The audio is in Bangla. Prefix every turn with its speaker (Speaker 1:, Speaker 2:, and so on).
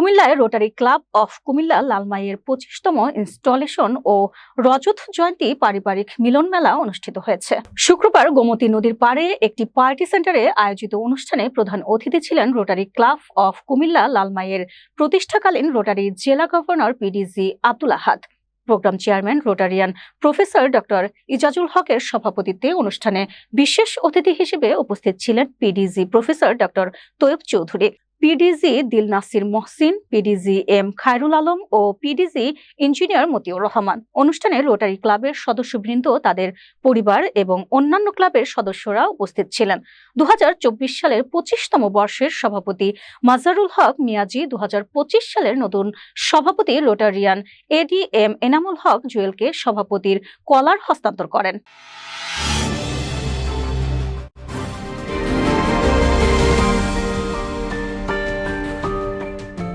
Speaker 1: কুমিল্লায় রোটারি ক্লাব অফ কুমিল্লা লালমাইয়ের পঁচিশতম ইনস্টলেশন ও রজত জয়ন্তী পারিবারিক মিলন মেলা অনুষ্ঠিত হয়েছে শুক্রবার গোমতী নদীর পাড়ে একটি পার্টি সেন্টারে আয়োজিত অনুষ্ঠানে প্রধান অতিথি ছিলেন রোটারি ক্লাব অফ কুমিল্লা লালমাইয়ের প্রতিষ্ঠাকালীন রোটারি জেলা governor PDG Abdul Ahad programme chairman Rotarian professor doctor Ijajul হকের সভাপতিত্বে অনুষ্ঠানে বিশেষ অতিথি হিসেবে উপস্থিত ছিলেন PDG professor doctor Taiyab Chowdhury PDG Dilnasir Mohsin PDG M Khairul Alam ও পিডিজি ইঞ্জিনিয়ার মতিউর রহমান অনুষ্ঠানে রোটারি ক্লাবের সদস্যবৃন্দ তাদের পরিবার এবং অন্যান্য ক্লাবের সদস্যরা উপস্থিত ছিলেন দু সালের পঁচিশতম বর্ষের সভাপতি মাজারুল হক মিয়াজি দু সালের নতুন সভাপতি Rotarian A D M Enamul Haque জুয়েলকে সভাপতির কলার হস্তান্তর করেন